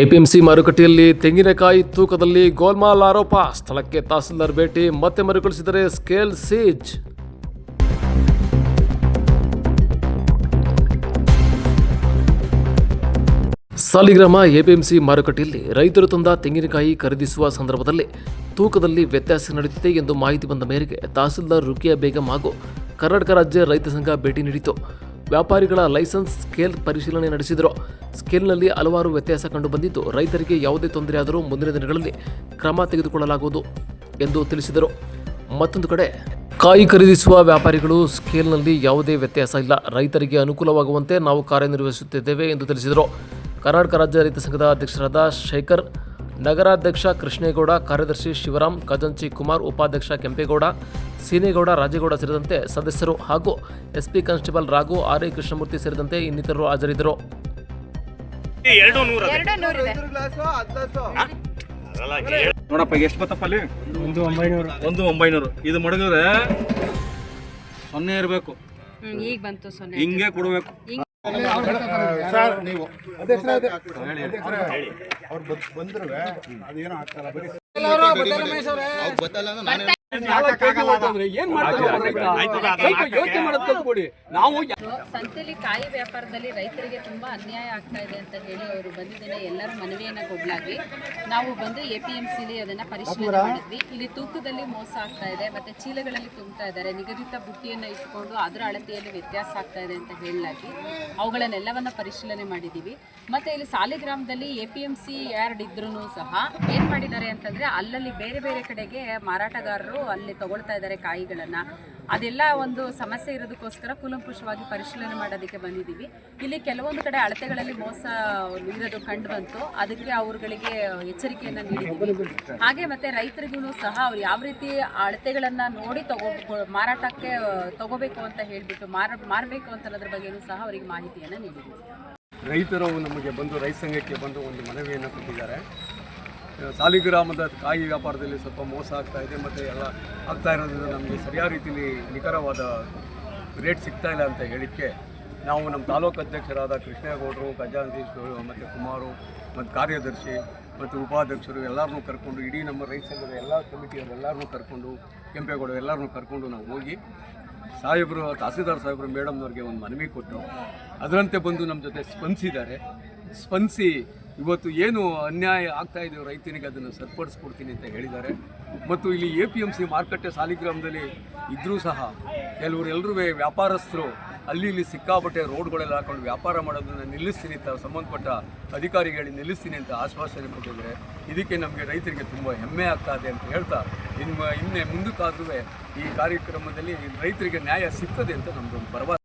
APMC ಮಾರುಕಟ್ಟೆಯಲ್ಲಿ ತೆಂಗಿನಕಾಯಿ ತೂಕದಲ್ಲಿ ಗೋಲ್ಮಾಲ್ ಆರೋಪ. ಸ್ಥಳಕ್ಕೆ ತಹಸೀಲ್ದಾರ್ ಭೇಟಿ, ಮತ್ತೆ ಮರುಕಳಿಸಿದರೆ ಸ್ಕೇಲ್ ಸೀಜ್. ಸಾಲಿಗ್ರಾಮ ಎಪಿಎಂಸಿ ಮಾರುಕಟ್ಟೆಯಲ್ಲಿ ರೈತರು ತಂದ ತೆಂಗಿನಕಾಯಿ ಖರೀದಿಸುವ ಸಂದರ್ಭದಲ್ಲಿ ತೂಕದಲ್ಲಿ ವ್ಯತ್ಯಾಸ ನಡೆದಿದೆ ಎಂದು ಮಾಹಿತಿ ಬಂದ ಮೇರೆಗೆ ತಹಸೀಲ್ದಾರ್ ರುಕಿಯಾ ಬೇಗಂ ಹಾಗೂ ಕರ್ನಾಟಕ ರಾಜ್ಯ ರೈತ ಸಂಘ ಭೇಟಿ ನೀಡಿತು. ವ್ಯಾಪಾರಿಗಳ ಲೈಸೆನ್ಸ್ ಸ್ಕೇಲ್ ಪರಿಶೀಲನೆ ನಡೆಸಿದರು. ಸ್ಕೇಲ್ನಲ್ಲಿ ಹಲವಾರು ವ್ಯತ್ಯಾಸ ಕಂಡುಬಂದಿದ್ದು ರೈತರಿಗೆ ಯಾವುದೇ ತೊಂದರೆ ಆದರೂ ಮುಂದಿನ ದಿನಗಳಲ್ಲಿ ಕ್ರಮ ತೆಗೆದುಕೊಳ್ಳಲಾಗುವುದು ಎಂದು ತಿಳಿಸಿದರು. ಮತ್ತೊಂದು ಕಡೆ, ಕಾಯಿ ಖರೀದಿಸುವ ವ್ಯಾಪಾರಿಗಳು ಸ್ಕೇಲ್ನಲ್ಲಿ ಯಾವುದೇ ವ್ಯತ್ಯಾಸ ಇಲ್ಲ. ರೈತರಿಗೆ ಅನುಕೂಲವಾಗುವಂತೆ ನಾವು ಕಾರ್ಯನಿರ್ವಹಿಸುತ್ತಿದ್ದೇವೆ ಎಂದು ತಿಳಿಸಿದರು. ಕರ್ನಾಟಕ ರಾಜ್ಯ ರೈತ ಸಂಘದ ಅಧ್ಯಕ್ಷರಾದ ಶೇಖರ್, ನಗರಾಧ್ಯಕ್ಷ ಕೃಷ್ಣೇಗೌಡ, ಕಾರ್ಯದರ್ಶಿ ಶಿವರಾಮ್, ಖಜಂಚಿ ಕುಮಾರ್, ಉಪಾಧ್ಯಕ್ಷ ಕೆಂಪೇಗೌಡ, ಸೀನೇಗೌಡ, ರಾಜೇಗೌಡ ಸೇರಿದಂತೆ ಸದಸ್ಯರು ಹಾಗೂ SP constable Raghu, R Krishnamurthy ಸೇರಿದಂತೆ ಇನ್ನಿತರರು ಹಾಜರಿದ್ದರು. ಎರಡು ನೂರ ಎರಡು ನೂರಿದೆ. ನೋಡಪ್ಪ ಎಷ್ಟು ಬತ್ತಪ್ಪ ಅಲ್ಲಿ? ಒಂದು ಒಂಬೈನೂರು. ಒಂದು ಒಂಬೈನೂರು. ಇದು ಮಡಗಿದ್ರೆ ಸೊನ್ನೆ ಇರಬೇಕು. ಈಗ ಬಂತು ಸೊನ್ನೆ ಹಿಂಗೆ ಕೊಡಬೇಕು. ಸಂತೆಲಿ ಕಾಯಿ ವ್ಯಾಪಾರದಲ್ಲಿ ರೈತರಿಗೆ ತುಂಬಾ ಅನ್ಯಾಯ ಆಗ್ತಾ ಇದೆ ಅಂತ ಹೇಳಿ ಅವರು ಬಂದಿದ್ದೇನೆ. ಎಲ್ಲರೂ ಮನವಿಯನ್ನ ಕೊಡ್ಲಾಗಿ ನಾವು ಬಂದು ಎ ಪಿ ಎಂ ಸಿಲಿ ಅದನ್ನ ಪರಿಶೀಲನೆ ಮಾಡಿದ್ವಿ. ಇಲ್ಲಿ ತೂಕದಲ್ಲಿ ಮೋಸ ಆಗ್ತಾ ಇದೆ ಮತ್ತೆ ಚೀಲಗಳಲ್ಲಿ ತುಂಬ್ತಾ ಇದ್ದಾರೆ. ನಿಗದಿತ ಬುಟ್ಟಿಯನ್ನ ಇಟ್ಕೊಂಡು ಅದರ ಅಳತೆಯಲ್ಲಿ ವ್ಯತ್ಯಾಸ ಆಗ್ತಾ ಇದೆ ಅಂತ ಹೇಳಲಾಗಿ ಅವುಗಳನ್ನೆಲ್ಲವನ್ನ ಪರಿಶೀಲನೆ ಮಾಡಿದೀವಿ. ಮತ್ತೆ ಇಲ್ಲಿ ಸಾಲಿಗ್ರಾಮದಲ್ಲಿ A P M C yard ಇದ್ರೂ ಸಹ ಏನ್ ಮಾಡಿದ್ದಾರೆ ಅಂತಂದ್ರೆ ಅಲ್ಲಲ್ಲಿ ಬೇರೆ ಬೇರೆ ಕಡೆಗೆ ಮಾರಾಟಗಾರರು ಅಲ್ಲಿ ತಗೊಳ್ತಾ ಇದ್ದಾರೆ ಕಾಯಿಗಳನ್ನು. ಅದೆಲ್ಲ ಒಂದು ಸಮಸ್ಯೆ ಇರೋದಕ್ಕೋಸ್ಕರ ಕೂಲಂಕುಷವಾಗಿ ಪರಿಶೀಲನೆ ಮಾಡೋದಕ್ಕೆ ಬಂದಿದ್ದೀವಿ. ಇಲ್ಲಿ ಕೆಲವೊಂದು ಕಡೆ ಅಳತೆಗಳಲ್ಲಿ ಮೋಸ ಇರೋದು ಕಂಡು ಬಂತು. ಅದಕ್ಕೆ ಅವರುಗಳಿಗೆ ಎಚ್ಚರಿಕೆಯನ್ನು ನೀಡಿದ್ದೀವಿ. ಹಾಗೆ ಮತ್ತೆ ರೈತರಿಗೂ ಸಹ ಅವ್ರು ಯಾವ ರೀತಿ ಅಳತೆಗಳನ್ನು ನೋಡಿ ತಗೋ ಮಾರಾಟಕ್ಕೆ ತಗೋಬೇಕು ಅಂತ ಹೇಳಿಬಿಟ್ಟು ಮಾರ ಮಾರಬೇಕು ಅಂತ ಅನ್ನೋದ್ರ ಬಗ್ಗೆನೂ ಸಹ ಅವರಿಗೆ ಮಾಹಿತಿಯನ್ನ ನೀಡಿದ್ದೀವಿ. ರೈತರು ನಮಗೆ ಬಂದು ರೈತ ಸಂಘಕ್ಕೆ ಬಂದು ಒಂದು ಮನವಿಯನ್ನು ಕೊಟ್ಟಿದ್ದಾರೆ. ಸಾಲಿಗ್ರಾಮದ ಕಾಯಿ ವ್ಯಾಪಾರದಲ್ಲಿ ಸ್ವಲ್ಪ ಮೋಸ ಆಗ್ತಾ ಇದೆ, ಮತ್ತು ಎಲ್ಲ ಆಗ್ತಾ ಇರೋದ್ರಿಂದ ನಮಗೆ ಸರಿಯಾದ ರೀತಿಯಲ್ಲಿ ನಿಖರವಾದ ರೇಟ್ ಸಿಗ್ತಾ ಇಲ್ಲ ಅಂತ ಹೇಳಿಕ್ಕೆ ನಾವು ನಮ್ಮ ತಾಲೂಕು ಅಧ್ಯಕ್ಷರಾದ ಕೃಷ್ಣೇಗೌಡರು ಖಜಾಂಚೀಶ್ವರು ಮತ್ತು ಕುಮಾರು, ಮತ್ತು ಕಾರ್ಯದರ್ಶಿ, ಮತ್ತು ಉಪಾಧ್ಯಕ್ಷರು ಎಲ್ಲರನ್ನೂ ಕರ್ಕೊಂಡು, ಇಡೀ ನಮ್ಮ ರೈತ ಸಂಘದ ಎಲ್ಲ ಕಮಿಟಿಯವರು ಎಲ್ಲರನ್ನೂ ಕರ್ಕೊಂಡು, ಕೆಂಪೇಗೌಡರು ಎಲ್ಲರನ್ನೂ ಕರ್ಕೊಂಡು ನಾವು ಹೋಗಿ ಸಾಹೇಬರು, ತಹಸೀಲ್ದಾರ್ ಸಾಹೇಬರು, ಮೇಡಮ್ನವ್ರಿಗೆ ಒಂದು ಮನವಿ ಕೊಟ್ಟು, ಅದರಂತೆ ಬಂದು ನಮ್ಮ ಜೊತೆ ಸ್ಪಂದಿಸಿದ್ದಾರೆ. ಸ್ಪಂದಿಸಿ ಇವತ್ತು ಏನು ಅನ್ಯಾಯ ಆಗ್ತಾ ಇದೆಯೋ ರೈತನಿಗೆ ಅದನ್ನು ಸರಿಪಡಿಸ್ಕೊಡ್ತೀನಿ ಅಂತ ಹೇಳಿದ್ದಾರೆ. ಮತ್ತು ಇಲ್ಲಿ ಎ ಪಿ ಎಂ ಸಿ ಮಾರುಕಟ್ಟೆ ಸಾಲಿಗ್ರಾಮದಲ್ಲಿ ಇದ್ದರೂ ಸಹ ಕೆಲವರು ಎಲ್ಲರೂ ವ್ಯಾಪಾರಸ್ಥರು ಅಲ್ಲಿ ಇಲ್ಲಿ ಸಿಕ್ಕಾಪಟ್ಟೆ ರೋಡ್ಗಳೆಲ್ಲ ಹಾಕೊಂಡು ವ್ಯಾಪಾರ ಮಾಡೋದನ್ನು ನಿಲ್ಲಿಸ್ತೀನಿ ಅಂತ ಸಂಬಂಧಪಟ್ಟ ಅಧಿಕಾರಿಗಳಿಗೆ ನಿಲ್ಲಿಸ್ತೀನಿ ಅಂತ ಆಶ್ವಾಸನೆ ಕೊಟ್ಟಿದ್ದಾರೆ. ಇದಕ್ಕೆ ನಮಗೆ ರೈತರಿಗೆ ತುಂಬ ಹೆಮ್ಮೆ ಆಗ್ತಾ ಇದೆ ಅಂತ ಹೇಳ್ತಾ ಇನ್ನು ಇನ್ನೇ ಮುಂದಕ್ಕಾದ್ರೂ ಈ ಕಾರ್ಯಕ್ರಮದಲ್ಲಿ ರೈತರಿಗೆ ನ್ಯಾಯ ಸಿಗ್ತದೆ ಅಂತ ನಮ್ಮದೊಂದು ಭರವಸೆ.